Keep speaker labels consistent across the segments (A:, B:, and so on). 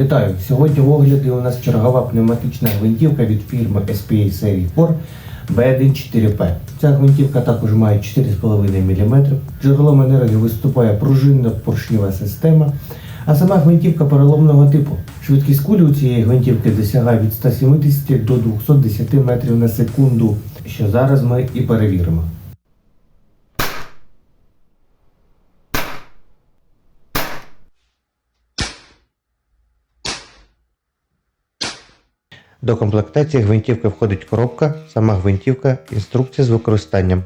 A: Вітаю! Сьогодні в огляді у нас чергова пневматична гвинтівка від фірми SPA серії 4 B14P. Ця гвинтівка також має 4,5 мм. Джерелом енергії виступає пружинна поршнева система, а сама гвинтівка переломного типу. Швидкість кулі у цієї гвинтівки досягає від 170 до 210 метрів на секунду, що зараз ми і перевіримо. До комплектації гвинтівки входить коробка, сама гвинтівка, інструкція з використанням.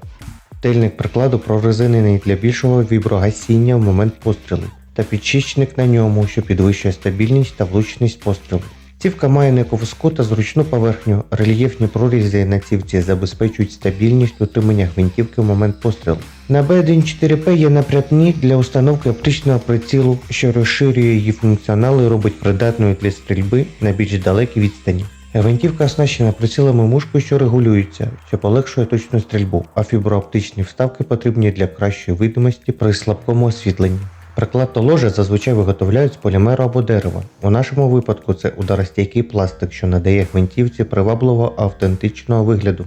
A: Тильник прикладу прорезинений для більшого віброгасіння в момент пострілу та підшічник на ньому, що підвищує стабільність та влучність пострілу. Цівка має нековузку та зручну поверхню, рельєфні прорізи на цівці забезпечують стабільність утримання гвинтівки в момент пострілу. На B14P є напрямні для установки оптичного прицілу, що розширює її функціонал і робить придатною для стрільби на більш далекій відстані. Гвинтівка оснащена прицілами мушкою, що регулюється, що полегшує точну стрільбу, а фіброоптичні вставки потрібні для кращої видимості при слабкому освітленні. Приклад та ложа зазвичай виготовляють з полімеру або дерева. У нашому випадку це ударостійкий пластик, що надає гвинтівці привабливого автентичного вигляду.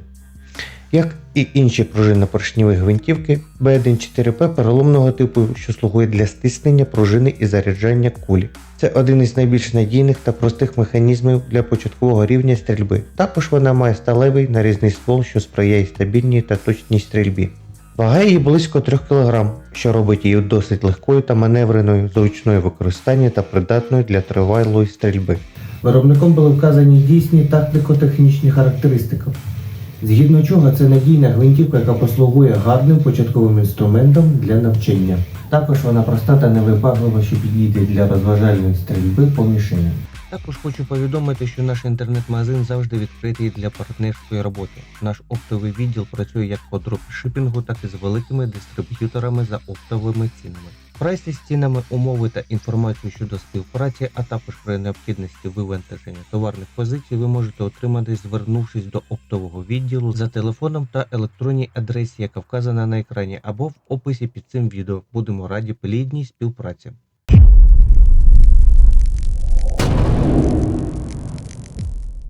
A: Як і інші пружинно-поршневі гвинтівки, B14P переломного типу, що слугує для стиснення пружини і заряджання кулі. Це один із найбільш надійних та простих механізмів для початкового рівня стрільби. Також вона має сталевий нарізний ствол, що сприяє стабільній та точній стрільбі. Вага її близько 3 кг, що робить її досить легкою та маневреною, зручною в використанні та придатною для тривалої стрільби. Виробником були вказані дійсні тактико-технічні характеристики, згідно чого це надійна гвинтівка, яка послугує гарним початковим інструментом для навчання. Також вона проста та невибаглива, що підійде для розважальної стрільби по мішеням.
B: Також хочу повідомити, що наш інтернет-магазин завжди відкритий для партнерської роботи. Наш оптовий відділ працює як по дропшипінгу, так і з великими дистриб'юторами за оптовими цінами. Прайси з цінами, умови та інформацію щодо співпраці, а також при необхідності вивантаження товарних позицій ви можете отримати, звернувшись до оптового відділу за телефоном та електронній адресі, яка вказана на екрані, або в описі під цим відео. Будемо раді плідній співпраці.